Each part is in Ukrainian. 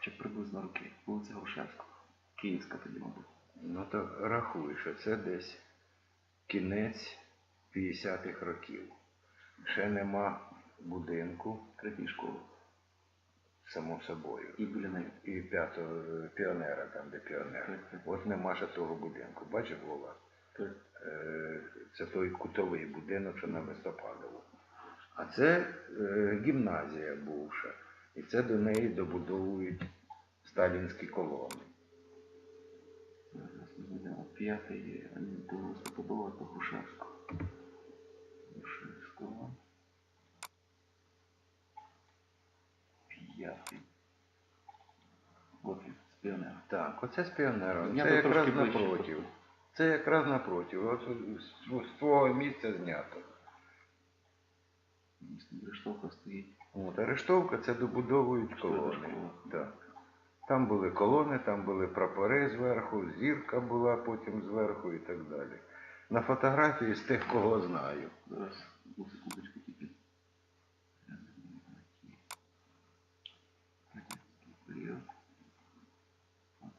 Хоча б приблизно роки. Вулиця Грушевського. Київська тоді, мабуть. Ну то рахуй, що це десь кінець 50-х років. Ще нема будинку, Третій школи. само собою. І біля неї. І п'ятого піонера, там, де піонер. Так, так. От нема ще того будинку. Бачиш, Вова? Так. Е, Це той кутовий будинок, що на Листопадову. А це е, гімназія бувша. І це до неї добудовують сталінські колони. П'ятий до Грушевського. Грушевського. П'ятий. От він, з піонера. Так, оце з піонером. Це якраз трошки напротив. Це якраз напротив. От з- твого місця знято. Рештовка стоїть. От, арештовка це добудовують колони. Так. Там були колони, там були прапори зверху, зірка була потім зверху і так далі. На фотографії з тих, кого знаю. Зараз, секундочку тільки.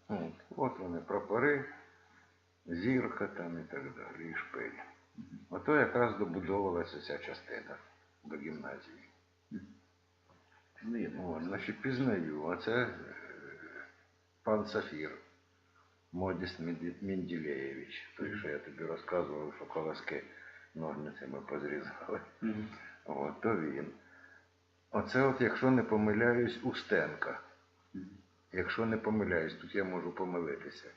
От, от вони прапори, зірка там і так далі, і шпиль. Ото якраз добудовувалася ця частина до гімназії. Пізнаємо. О, значить, пізнаю. А це е, пан Сафір, Модіст Меді- Менділеєвич. Той, що я тобі розказував, що колоски ножницями позрізали. Мгм. От, то він. Оце от, якщо не помиляюсь, Устенка. Мгм. Якщо не помиляюсь, тут я можу помилитися.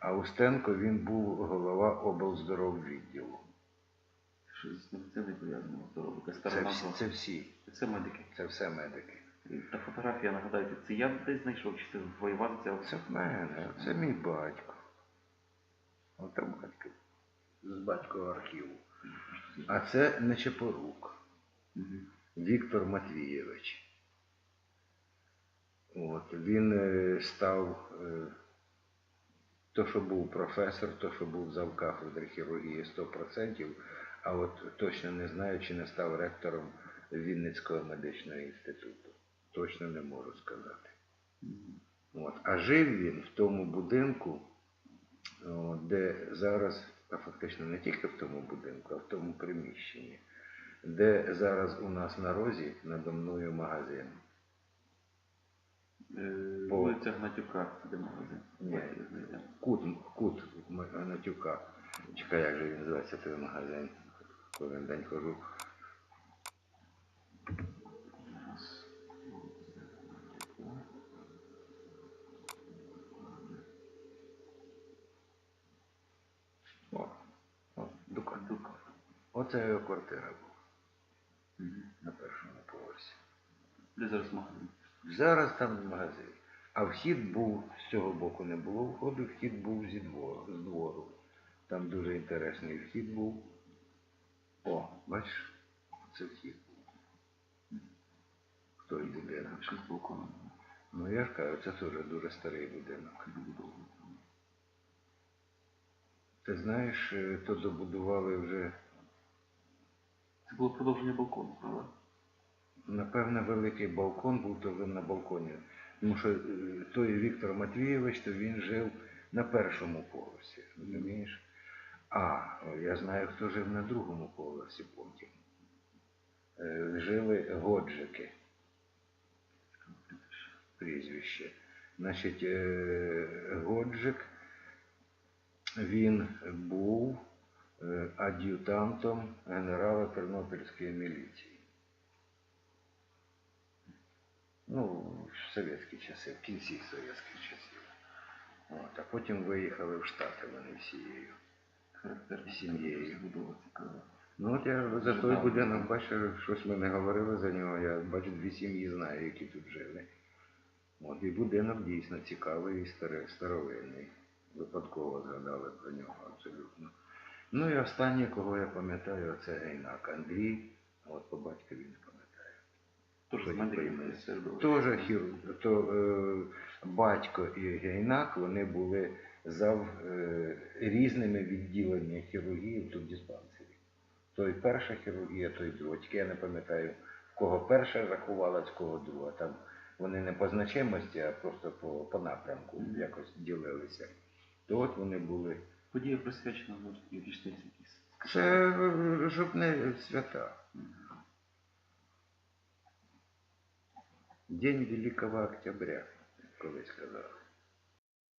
А Устенко він був голова облздороввідділу. З медициною пов'язано здорово. Якась Це всі, це всі, Це медики. це все медики. І Та фотографія, нагадайте, це я десь знайшов, чи це воювати ця Це в мене, це мій батько. Оце батько. З батькова архіву. А це Нечепорук, Мгм. Віктор Матвійович. От, він е, став, е, то, що був професор, то, що був завкафедри хірургії 100%, а от точно не знаю, чи не став ректором Вінницького медичного інституту. Точно не можу сказати. От. А жив він в тому будинку, де зараз, а фактично не тільки в тому будинку, а в тому приміщенні, де зараз у нас на розі надо мною магазин. Е, По- Вулиця Гнатюка, де магазин. Ні. Кут, кут Гнатюка. Чекай, як же він називається той магазин. Кожен день хожу. О, о, Дука. Дука. Оце його квартира була на першому поверсі. Де зараз магазин? Зараз там магазин. А вхід був, з цього боку не було входу, вхід був зі двору, з двору. Там дуже інтересний вхід був. О, бачиш, це вхід будинок. З балконом. Ну я ж кажу, це теж дуже старий будинок. Ти знаєш, е, то добудували вже, Це було продовження балкону, правда? напевне, великий балкон був то на балконі. Тому що е, той Віктор Матвійович, то він жив на першому поверсі, розумієш? А, я знаю, хто жив на другому поверсі потім. Е, Жили годжики, прізвище. Значить, е, Годжик, він був е, ад'ютантом генерала Тернопільської міліції. Ну, в совєтські часи, в кінці совєтських часів. От, а потім виїхали в Штати вони всією. Характерна Сім'єю. Забудова цікава. Ну от я за той будинок бачив, щось ми не говорили за нього, я бачу дві сім'ї знаю, які тут жили. От і будинок дійсно цікавий і старий, старовинний. Випадково згадали про нього абсолютно. Ну і останнє, кого я пам'ятаю, це Гейнак Андрій. От по батькові не пам'ятаю. Тож хірург, то е, батько і Гейнак, вони були зав е, різними відділеннями хірургії тут в диспансері. Той перша хірургія, той друга. Тільки я не пам'ятаю, в кого перша рахувалась, в кого друга. Там вони не по значимості, а просто по, по напрямку якось ділилися. То от вони були. Подія присвячена річниці якісь. Це е, жовтневі свята. День Великого Октября, колись казали.